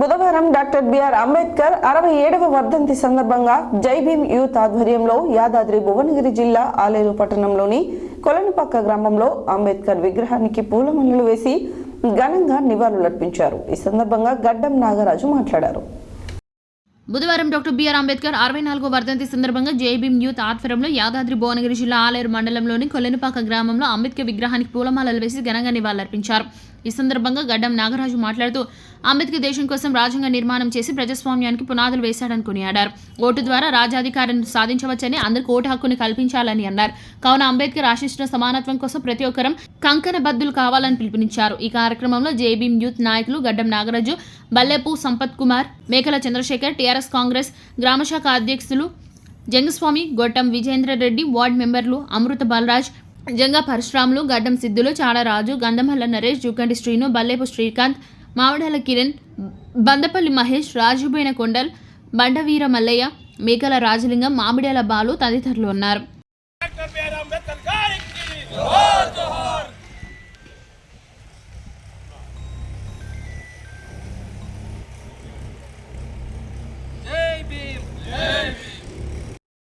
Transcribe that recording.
బుధవారం doctor BR Ambedkar అరవై ఏడవ వర్ధంతి సందర్భంగా జై భీమ్ యూత్ ఆధ్వర్యంలో యాదాద్రి భువనగిరి జిల్లా ఆలేరు పట్టణంలోని కొలనిపక్క గ్రామంలో అంబేద్కర్ విగ్రహానికి పూలమల్లలు వేసి ఘనంగా నివాళులర్పించారు ఈ సందర్భంగా గడ్డం నాగరాజు మాట్లాడారు. బుధవారం డాక్టర్ బిఆర్ అంబేద్కర్ అరవై నాలుగో వర్ధంతి సందర్భంగా జేబీఎం యూత్ ఆధ్వర్యంలో యాదాద్రి భువనగిరి జిల్లా ఆలేరు మండలంలోని కొల్లెనుపాక గ్రామంలో అంబేద్కర్ విగ్రహానికి పూలమాలలు వేసి ఘనంగా నివాళులర్పించారు. ఈ సందర్భంగా గడ్డం నాగరాజు మాట్లాడుతూ అంబేద్కర్ దేశం కోసం రాజ్యాంగ నిర్మాణం చేసి ప్రజాస్వామ్యానికి పునాదులు వేశాడని కొనియాడారు. ఓటు ద్వారా రాజాధికారాన్ని సాధించవచ్చని అందరికీ ఓటు హక్కుని కల్పించాలని అన్నారు. కావున అంబేద్కర్ ఆశించిన సమానత్వం కోసం ప్రతి ఒక్కరం కంకణబద్దులు కావాలని పిలుపునిచ్చారు. ఈ కార్యక్రమంలో జేబీఎం యూత్ నాయకులు గడ్డం నాగరాజు బల్లెపు సంపత్ కుమార్ మేకల చంద్రశేఖర్ టీఆర్ఎస్ కాంగ్రెస్ గ్రామశాఖ అధ్యక్షులు జంగస్వామి గొట్టం విజేంద్ర రెడ్డి వార్డు మెంబర్లు అమృత బాలరాజ్ నిజంగా పరశురాములు గడ్డం సిద్ధులు చాడరాజు గంధమల్ల నరేష్ జుకంటి శ్రీను బల్లేపు శ్రీకాంత్ మామిడాల కిరణ్ బందపల్లి మహేష్ రాజుబోయిన కొండల్ బండవీర మల్లయ్య మేకల రాజలింగం మామిడాల బాలు తదితరులు ఉన్నారు.